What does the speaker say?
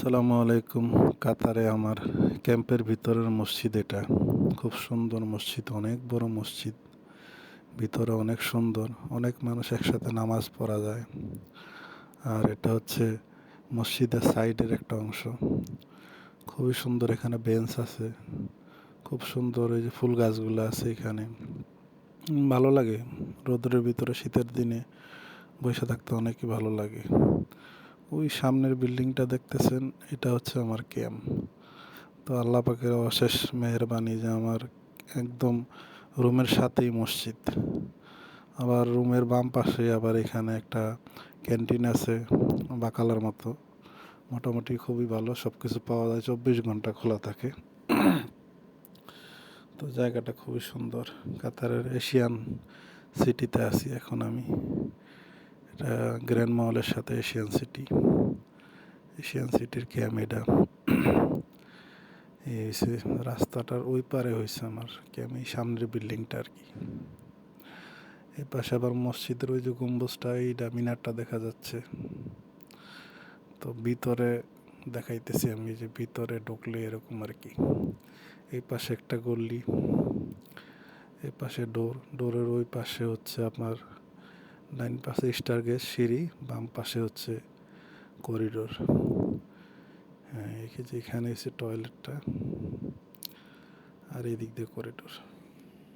আসসালামু আলাইকুম। কাতারে আমার ক্যাম্পের ভিতরের মসজিদ এটা। খুব সুন্দর মসজিদ, অনেক বড় মসজিদ। ভিতরে অনেক সুন্দর, অনেক মানুষ একসাথে নামাজ পড়া যায়। আর এটা হচ্ছে মসজিদের সাইডের একটা অংশ। খুবই সুন্দর এখানে বেঞ্চ আছে। খুব সুন্দর এই যে ফুল গাছগুলো আছে এখানে। ভালো লাগে। রোদের ভিতরে শীতের দিনে বসে থাকতে অনেকই ভালো লাগে। ওই সামনের বিল্ডিংটা দেখতেছেন, এটা হচ্ছে আমার ক্যাম্প। তো আল্লাহ পাকের অশেষ মেহরবানি যে আমার একদম রুমের সাথেই মসজিদ। আবার রুমের বাম পাশে আবার এখানে একটা ক্যান্টিন আছে, বাকালার মতো। মোটামুটি খুবই ভালো সব কিছু পাওয়া যায়, চব্বিশ ঘণ্টা খোলা থাকে। তো জায়গাটা খুবই সুন্দর, কাতারের এশিয়ান সিটিতে আছি এখন আমি। এটা গ্র্যান্ড মহলের সাথে এশিয়ান সিটি এশিয়ান সিটির ক্যাম এটা এই হয়েছে রাস্তাটার ওই পারে হয়েছে আমার ক্যাম এই সামনের বিল্ডিংটা আর কি। এই পাশে আবার মসজিদের ওই যে গম্বুজটা এইটা মিনারটা দেখা যাচ্ছে। তো ভিতরে দেখাইতেছি আমি যে ভিতরে ঢুকলে এরকম আর কি। এই পাশে একটা গল্লি এই পাশে ডোর, ডোরের ওই পাশে হচ্ছে আপনার ডাইন পাশে স্টার গেট সিঁড়ি, বাম পাশে হচ্ছে করিডোর। হ্যাঁ এই যে এখানে এসে টয়লেটটা আর এদিক দিক দিয়ে করিডোর।